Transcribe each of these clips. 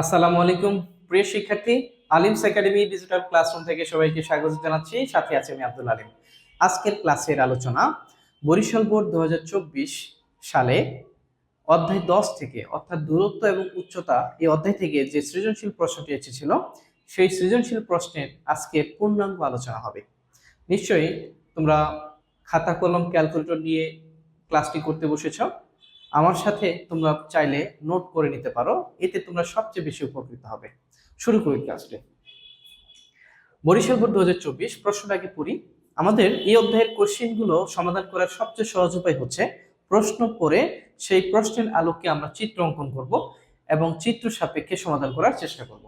আসসালামু আলাইকুম, প্রিয় শিক্ষার্থী, আলিমস একাডেমি ডিজিটাল ক্লাসরুম থেকে সবাইকে স্বাগত জানাচ্ছি। সাথে আছে আমি আব্দুল আলিম। আজকের ক্লাসের আলোচনা বরিশাল বোর্ড দু হাজার চব্বিশ সালে অধ্যায় দশ থেকে, অর্থাৎ দূরত্ব এবং উচ্চতা এই অধ্যায় থেকে যে সৃজনশীল প্রশ্নটি এসেছিল, সেই সৃজনশীল প্রশ্নের আজকে পূর্ণাঙ্গ আলোচনা হবে। নিশ্চয়ই তোমরা খাতা, কলম, ক্যালকুলেটর নিয়ে ক্লাসটি করতে বসেছ। আমার সাথে তোমরা চাইলে নোট করে নিতে পারো, এতে তোমরা সবচেয়ে বেশি উপকৃত হবে। শুরু করি ক্লাসটি। বরিশাল বোর্ড দু হাজার চব্বিশ প্রশ্নটাকে পড়ি। আমাদের এই অধ্যায়ের কোশ্চেনগুলো সমাধান করার সবচেয়ে সহজ উপায় হচ্ছে, প্রশ্ন পড়ে সেই প্রশ্নের আলোকে আমরা চিত্র অঙ্কন করব এবং চিত্র সাপেক্ষে সমাধান করার চেষ্টা করব।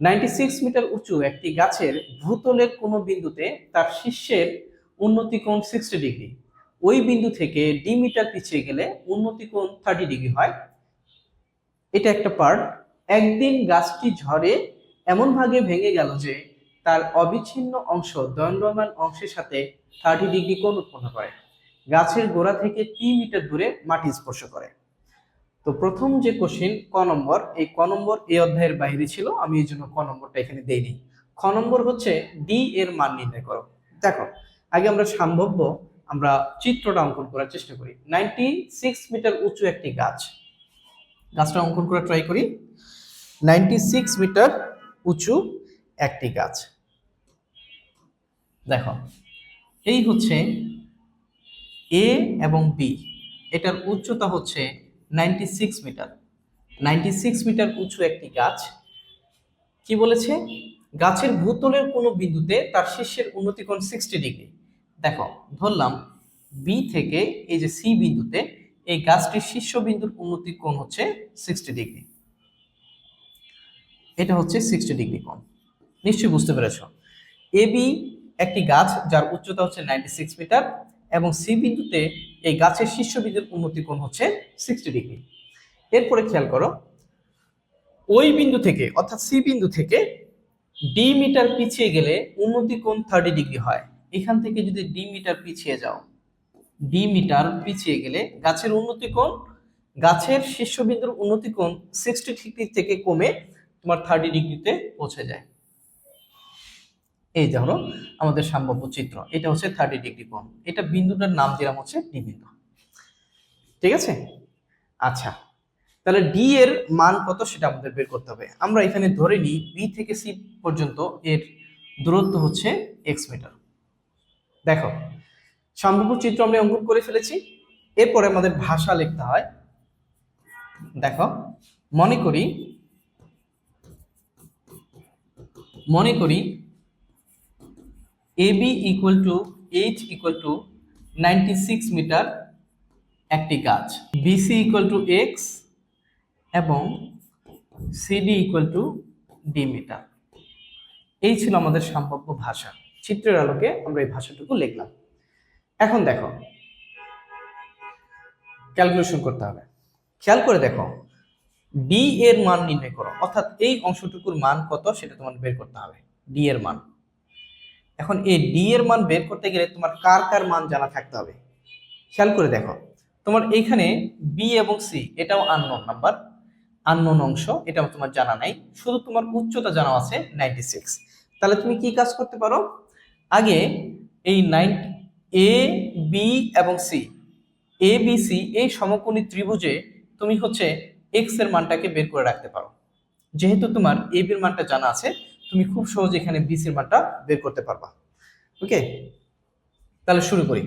নাইনটি সিক্স মিটার উঁচু একটি গাছের ভূতলের কোনো বিন্দুতে তার শীর্ষের উন্নতি কোণ সিক্সটি ডিগ্রি ওই বিন্দু থেকে ডি মিটার পিছিয়ে গেলে উন্নতি কোণ থার্টি ডিগ্রি হয়। এটা একটা পার্ট একদিন গাছটি ঝড়ে এমন ভাগে ভেঙে গেল যে তার অবিচ্ছিন্ন অংশ দণ্ডমান অংশের সাথে থার্টি ডিগ্রি কোণ উৎপন্ন করে গাছের গোড়া থেকে তিন মিটার দূরে মাটি স্পর্শ করে। তো প্রথম যে কোশ্চিন ক নম্বর, এই ক নম্বর এই অধ্যায়ের বাইরে ছিল। আমি এই জন্য ক নম্বরটা এখানে দেইনি। খ নম্বর হচ্ছে ডি এর মান নির্ণয় করো। দেখো, আগে আমরা সম্ভাব্য আমরা চিত্রটা অঙ্কন করার চেষ্টা করি। নাইনটি সিক্স মিটার উঁচু একটি গাছ। গাছটা অঙ্কন করার ট্রাই করি। নাইনটি সিক্স মিটার উঁচু একটি গাছ। দেখো, এই হচ্ছে এ এবং বি এটার উচ্চতা হচ্ছে ninety six metre ninety six metre উঁচু একটি গাছ কি বলেছে? গাছের ভূতলের কোনো বিন্দুতে তার শীর্ষের উন্নতি কোণ সিক্সটি ডিগ্রি দেখো, ধরলাম বি থেকে এই যে সি বিন্দুতে এই গাছটির শীর্ষ বিন্দুর উন্নতি কোণ হচ্ছে সিক্সটি ডিগ্রি এটা হচ্ছে সিক্সটি ডিগ্রি কোণ। নিশ্চয়ই বুঝতে পেরেছ? এ বি একটি গাছ যার উচ্চতা হচ্ছে নাইনটি সিক্স মিটার এবং সি বিন্দুতে এই গাছের শীর্ষ বিন্দুর উন্নতি কোণ হচ্ছে সিক্সটি ডিগ্রি এরপরে খেয়াল করো, ওই বিন্দু থেকে, অর্থাৎ সি বিন্দু থেকে ডি মিটার পিছিয়ে গেলে উন্নতি কোণ থার্টি ডিগ্রি হয়। এখান থেকে যদি ডি মিটার পিছিয়ে যাও ডি মিটার পিছিয়ে গেলে গাছের উন্নতি কোণ, গাছের শীর্ষবিন্দুর উন্নতি কোণ সিক্সটি ডিগ্রি থেকে কমে তোমার থার্টি ডিগ্রিতে পৌঁছে যায়। এই ধরো আমাদের সম্ভাব্য চিত্র, এটা হচ্ছে থার্টি ডিগ্রি কোণ। এটা বিন্দুটার নাম দিলাম হচ্ছে ডি বিন্দু ঠিক আছে? আচ্ছা তাহলে ডি এর মান কত সেটা আমাদের বের করতে হবে। আমরা এখানে ধরে নিই বি থেকে সি পর্যন্ত এর দূরত্ব হচ্ছে এক্স মিটার দেখো, সম্ভাব্য চিত্র আমরা অঙ্কন করে ফেলেছি, এরপরে আমাদের ভাষা লিখতে হয়। দেখো, মনে করি মনে করি, A B equal to H equal to ninety six metre একটি গাছ। বিসি ইকুয়াল টু এক্স এবং CD equal to d metre এই ছিল আমাদের সম্ভাব্য ভাষা। চিত্রের আলোকে আমরা এই ভাষাটুকু লিখলাম। এখন দেখো ক্যালকুলেশন করতে হবে। খেয়াল করে দেখো ডি এর মান নির্ণয় করো, অর্থাৎ এই অংশটুকুর মান কত সেটা তোমার বের করতে হবে ডি এর মান। এখন এই ডি এর মান বের করতে গেলে তোমার কার কার মান জানা থাকতে হবে? খেয়াল করে দেখো, তোমার এইখানে বি এবং সি এটাও আননোন নাম্বার আননোন অংশ, এটাও তোমার জানা নাই, শুধু তোমার উচ্চতা জানা আছে নাইনটি সিক্স তাহলে তুমি কি কাজ করতে পারো? আগে এই নাইন এ বি এবং সি এ বি সি এই সমকোণী ত্রিভুজে তুমি হচ্ছে এক্সের মানটাকে বের করে রাখতে পারো। যেহেতু তোমার এ বির মানটা জানা আছে, তুমি খুব সহজে এখানে বি সির মানটা বের করতে পারবা। ওকে তাহলে শুরু করি।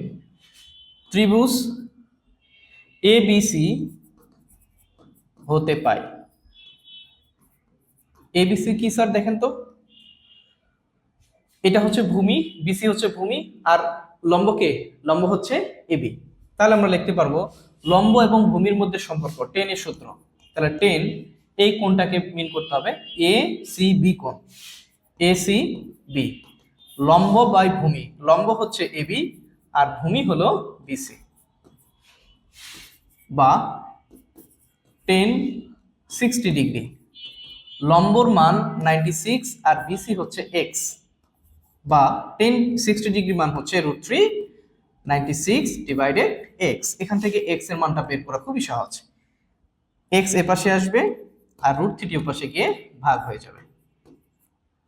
ত্রিভুজ এ বি সি হতে পাই এবিসি কি স্যার দেখেন তো? এটা হচ্ছে ভূমি বিসি হচ্ছে ভূমি, আর লম্ব কে? লম্ব হচ্ছে এবি তাহলে আমরা লিখতে পারব লম্ব এবং ভূমির মধ্যে সম্পর্ক টেন এর সূত্র। তাহলে টেন এই কোণটাকে মিন করতে হবে এ সি বি কোণ। এ সি বি লম্ব বাই ভূমি। লম্ব হচ্ছে এবি আর ভূমি হলো বিসি বা টেন সিক্সটি ডিগ্রি লম্বর মান নাইনটি সিক্স আর বিসি হচ্ছে এক্স বা টেন সিক্সটি ডিগ্রি মান হচ্ছে root three ninety six divided x এখান থেকে এক্সের মানটা বের করা খুবই সহজ। এক্স এপাশে আসবে আর রুট থ্রিটি পাশে গিয়ে ভাগ হয়ে যাবে।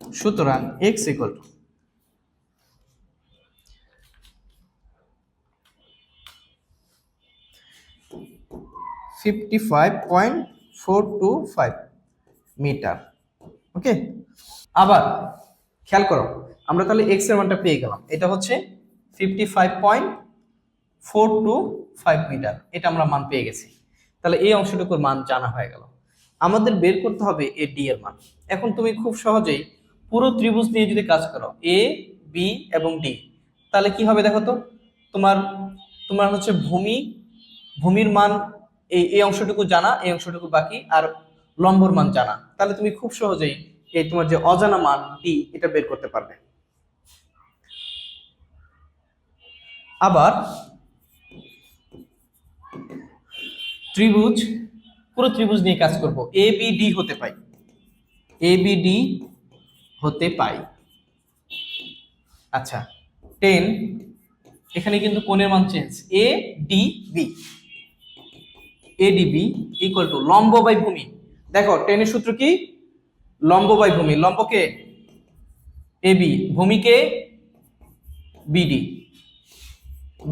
সুতরাং x equal to fifty five point four two five metre okay আবার খেয়াল করো আমরা তাহলে এক্সের মানটা পেয়ে গেলাম। এটা হচ্ছে fifty five point four two five metre. এটা আমরা মান পেয়ে গেছি। তাহলে এই অংশটুকুর মান জানা হয়ে গেল। আমাদের বের করতে হবে এ ডি এর মান। এখন তুমি খুব সহজেই পুরো ত্রিভুজ নিয়ে যদি কাজ করো এ বি এবং ডি তাহলে কি হবে দেখো তো? তোমার তোমার হচ্ছে ভূমি, ভূমির মান এই এই অংশটুকু জানা, এই অংশটুকু বাকি, আর লম্বর মান জানা। তাহলে তুমি খুব সহজেই এই তোমার যে অজানা মান ডি এটা বের করতে পারবে। আবার ত্রিভুজ, পুরো ত্রিভুজ নিয়ে কাজ করব। এ হতে পাই। এ বি ডি হতে পাই। আচ্ছা টেন এখানে কিন্তু কোণের মান change A D B A D B equal to লম্ব বাই ভূমি। দেখো টেনের সূত্র কি? লম্ব বাই ভূমি। লম্বকে এ বি ভূমিকে বিডি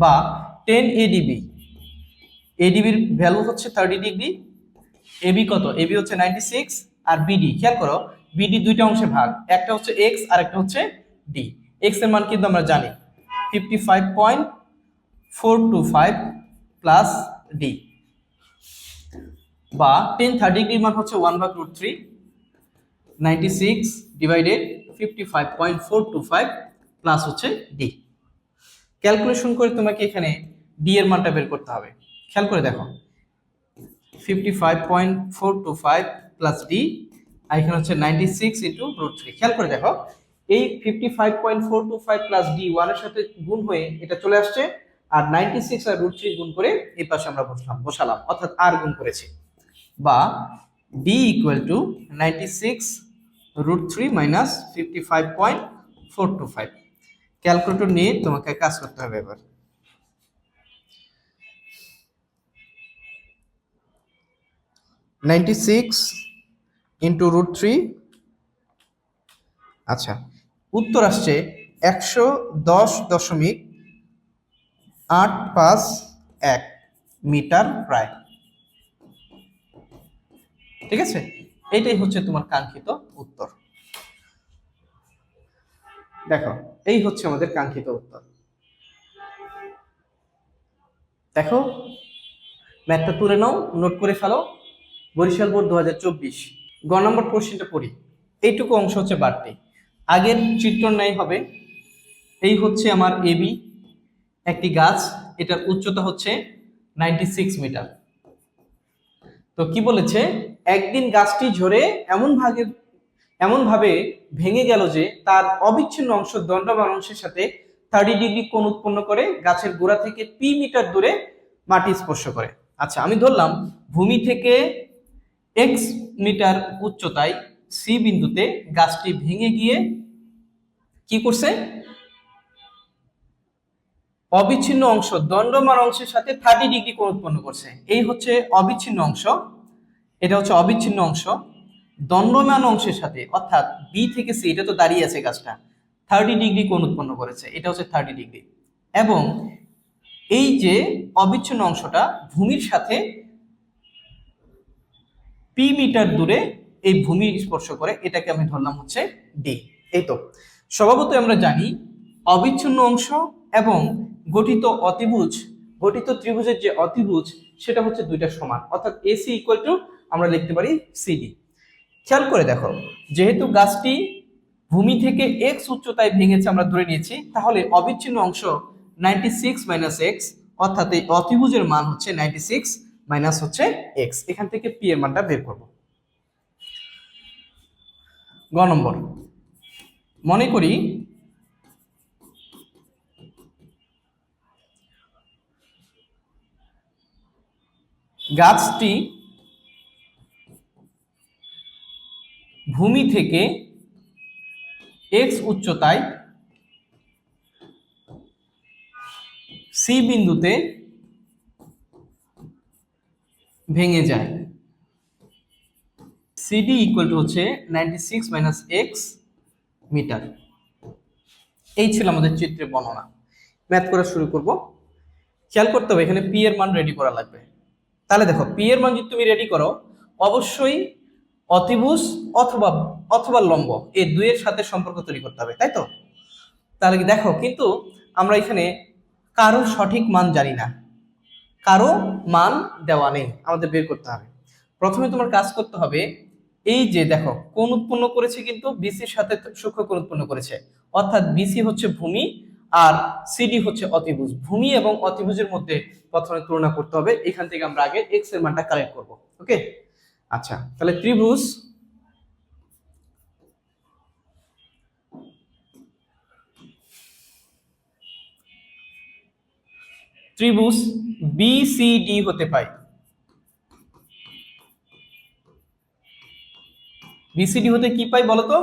বা টেন এডিবি এডিবির ভ্যালু হচ্ছে থার্টি ডিগ্রি এবি কত? এবি হচ্ছে নাইনটি সিক্স আর বিডি খেয়াল করো বিডি দুইটা অংশে ভাগ। একটা হচ্ছে এক্স আর একটা হচ্ছে ডি এক্সের মান কিন্তু আমরা জানি। Fifty five point four two five plus d বা টেন থার্টি ডিগ্রির মান হচ্ছে ওয়ান ভাগ root three ninety six divided fifty five point four two five plus হচ্ছে ডি ক্যালকুলেশন করে তোমাকে এখানে ডি এর মানটা বের করতে হবে। খেয়াল করে দেখো। Fifty five point four two five plus d আর এখানে হচ্ছে ninety six into root three খেয়াল করে দেখো, এই fifty five point four two five plus d ওয়ানের সাথে গুণ হয়ে এটা চলে আসছে, আর নাইনটি সিক্স আর রুট থ্রি গুণ করে এই পাশে আমরা বসলাম, বসালাম, অর্থাৎ আর গুণ করেছি। বা d equal to ninety six root three minus fifty five point four two five calculator নিয়ে তোমাকে কাজ করতে হবে এবার। Ninety six into root three আচ্ছা উত্তর আসছে একশো দশ দশমিক আট পাঁচ এক মিটার প্রায়। ঠিক আছে? এটাই হচ্ছে তোমার কাঙ্ক্ষিত উত্তর। দেখো এই হচ্ছে আমাদের কাঙ্ক্ষিত উত্তর। দেখো, ম্যাথটা তুলে নাও, নোট করে ফেলো। বরিশাল বোর্ড দু হাজার চব্বিশ। গ নম্বর কোশ্চেনটা পড়ি। এইটুকু অংশ হচ্ছে বাড়তি। আগের চিত্র ন্যায় হবে, এই হচ্ছে আমার এবি একটি গাছ, এটার উচ্চতা হচ্ছে নাইনটি সিক্স মিটার। তো কি বলেছে? একদিন গাছটি ঝরে এমন ভাগে এমন ভাবে ভেঙে গেল যে তার অবিচ্ছিন্ন অংশ দণ্ডবান অংশের সাথে থার্টি ডিগ্রি কোণ উৎপন্ন করে গাছের গোড়া থেকে পি মিটার দূরে মাটি স্পর্শ করে। আচ্ছা আমি ধরলাম ভূমি থেকে এক্স মিটার উচ্চতায় সি বিন্দুতে গাছটি ভেঙে গিয়ে কি করছে? অবিচ্ছিন্ন অংশ দণ্ডমান অংশের সাথে থার্টি ডিগ্রি কোণ উৎপন্ন করছে। এই হচ্ছে অবিচ্ছিন্ন অংশ, এটা হচ্ছে অবিচ্ছিন্ন অংশ। দণ্ডমান অংশের সাথে, অর্থাৎ বি থেকে সি এটা তো দাঁড়িয়ে আছে গাছটা থার্টি ডিগ্রি কোণ উৎপন্ন করেছে, এটা হচ্ছে থার্টি ডিগ্রি এবং এই যে অবিচ্ছিন্ন অংশটা ভূমির সাথে পি মিটার দূরে এই ভূমি স্পর্শ করে, এটাকে আমি ধরলাম হচ্ছে ডি এই তো। স্বভাবতই আমরা জানি অবিচ্ছিন্ন অংশ এবং গঠিত অতিভুজ, গঠিত ত্রিভুজের যে অতিভুজ, সেটা হচ্ছে দুইটা সমান, অর্থাৎ এসি ইকুয়াল টু আমরা লিখতে পারি সিডি খেয়াল করে দেখো, যেহেতু গাছটি ভূমি থেকে এক্স উচ্চতায় ভেঙেছে আমরা ধরে নিয়েছি, তাহলে অবিচ্ছিন্ন অংশ নাইনটি সিক্স মাইনাস এক্স অর্থাৎ এই অতিভুজের মান হচ্ছে নাইনটি সিক্স মাইনাস হচ্ছে এক্স এখান থেকে পি এর মানটা বের করব। গ নম্বর, মনে করি গাছটি ভূমি থেকে এক্স উচ্চতায় সি বিন্দুতে ভেঙে যায়। সিডি ইকুয়াল টু হচ্ছে ninety six minus x metre এই ছিল আমাদের চিত্রের বর্ণনা। ম্যাথ করা শুরু করব। খেয়াল করতে হবে, এখানে পি এর মান রেডি করা লাগবে। তাহলে দেখো পি এর মান যদি তুমি রেডি করো, অবশ্যই অতিভুজ অথবা অথবা লম্ব। এই দুইয়ের সাথে সম্পর্ক তৈরি করতে হবে, তাই তো? তাহলে কি, দেখো, কিন্তু আমরা এখানে কারও সঠিক মান জানি না। কারও মান দেওয়া নেই, আমাদের বের করতে হবে। প্রথমে তোমার কাজ করতে হবে, এই যে দেখো কোন উৎপন্ন করেছে কিন্তু বিসির সাথে সূক্ষ্ম কোণ উৎপন্ন করেছে। অর্থাৎ বিসি হচ্ছে ভূমি আর সিডি হচ্ছে অতিভুজ। ভূমি এবং অতিভুজের মধ্যে প্রথমে তুলনা করতে হবে, এখান থেকে আমরা আগে এক্সের মানটা কালেক্ট করব ওকে আচ্ছা তাহলে ত্রিভুজ ত্রিভুজ বিসিডি হতে পাই বিসিডি হতে কি পাই বলতো?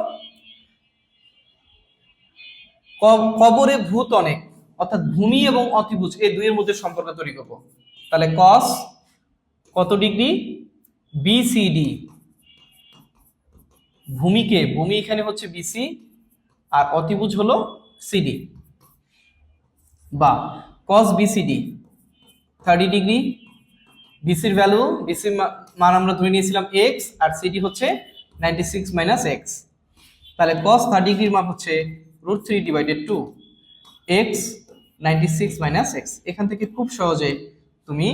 কবরে ভূত অনেক, অর্থাৎ ভূমি এবং অতিভুজ এই দুইয়ের মধ্যে সম্পর্ক তৈরি করব। তাহলে কস কত ডিগ্রি? বিসিডি ভূমিকে, ভূমি এখানে হচ্ছে বিসি আর অতিভুজ হলো সিডি বা কস বিসিডি থার্টি ডিগ্রি বিসির ভ্যালু বিসির মান আমরা ধরে নিয়েছিলাম এক্স আর সিডি হচ্ছে নাইনটি সিক্স মাইনাস এক্স তাহলে কস থার্টি ডিগ্রির মান হচ্ছে root three divided two x ninety six minus x এখান থেকে খুব সহজে তুমি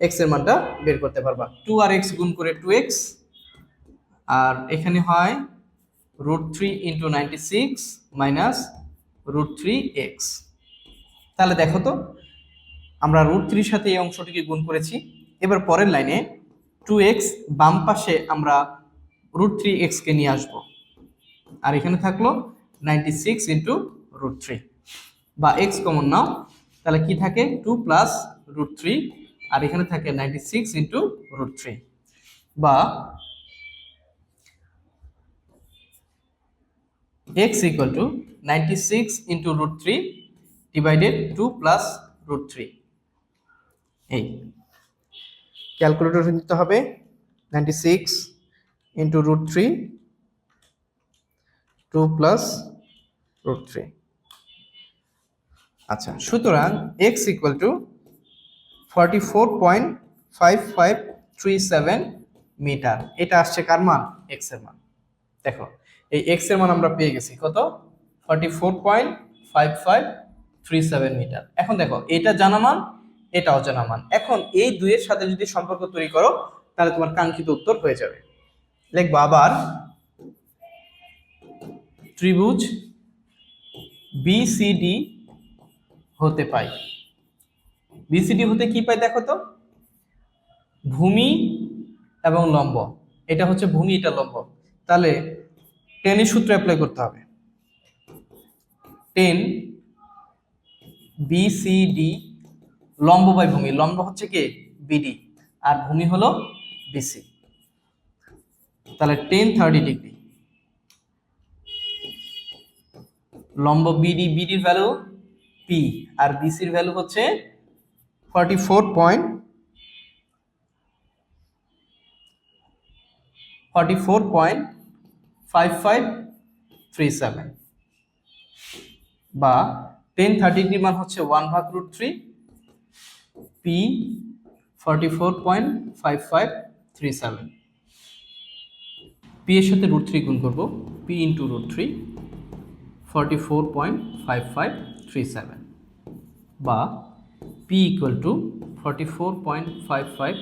এক্সের মানটা বের করতে পারবা। টু আর এক্স গুণ করে টু এক্স আর এখানে হয় root three into ninety six minus root three x তাহলে দেখো তো, আমরা রুট থ্রির সাথে এই অংশটিকে গুণ করেছি। এবার পরের লাইনে টু এক্স বাম পাশে আমরা রুট থ্রি এক্সকে নিয়ে আসব। আর এখানে থাকল ninety six into root three বা এক্স কমন নাও, তাহলে কি থাকে? টু প্লাস রুট থ্রি আর এখানে থাকে ninety six into root three বা x equal to ninety six into root three divided two plus root three এই ক্যালকুলেটর নিতে হবে ninety six into root three two plus root three আচ্ছা সুতরাং x equal to forty four point five five three seven metre এটা আসছে কার মান? এক্সের মান। দেখো, এই এক্সের মান আমরা পেয়ে গেছি কত? Forty four point five five three seven metre এখন দেখো, এটা জানা মান, এটাও জানা মান। এখন এই দুইয়ের সাথে যদি সম্পর্ক তৈরি করো, তাহলে তোমার কাঙ্ক্ষিত উত্তর হয়ে যাবে। লিখব আবার, ত্রিভুজ বিসিডি হতে পাই। বিসিডি হতে কি পাই দেখো তো? ভূমি এবং লম্ব। এটা হচ্ছে ভূমি, এটা লম্ব। তাহলে টেনের সূত্র অ্যাপ্লাই করতে হবে। টেন বিসিডি লম্ব বাই ভূমি। লম্ব হচ্ছে কি? বিডি আর ভূমি হলো বিসি তাহলে টেন থার্টি ডিগ্রি লম্ব বিডি বিডির ভ্যালু পি আর বিসির ভ্যালু হচ্ছে forty four point four point five five seven বা টেন থার্টি ডিগ্রি মান হচ্ছে ওয়ান ভাগ root three p four point five five এর সাথে রুট থ্রি গুণ করব p into root three point five five বা p equal to forty four point five five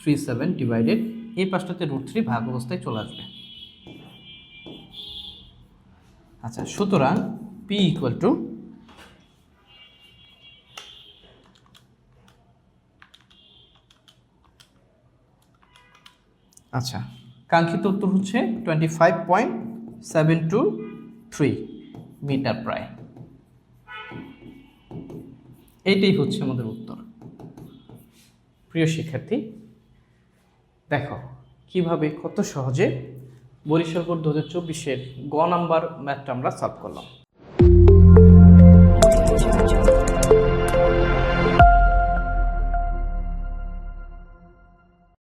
three seven divided এই পাঁচটাতে রুট থ্রি ভাগ অবস্থায় চলে আসবে। আচ্ছা সুতরাং পি ইকুয়াল টু আচ্ছা কাঙ্ক্ষিত উত্তর হচ্ছে twenty five point seven two three metre প্রায়। এইটাই হচ্ছে আমাদের উত্তর। প্রিয় শিক্ষার্থী, দেখো কীভাবে কত সহজে বরিশাল বোর্ড দু হাজার চব্বিশের গ নাম্বার ম্যাথটা আমরা সলভ করলাম।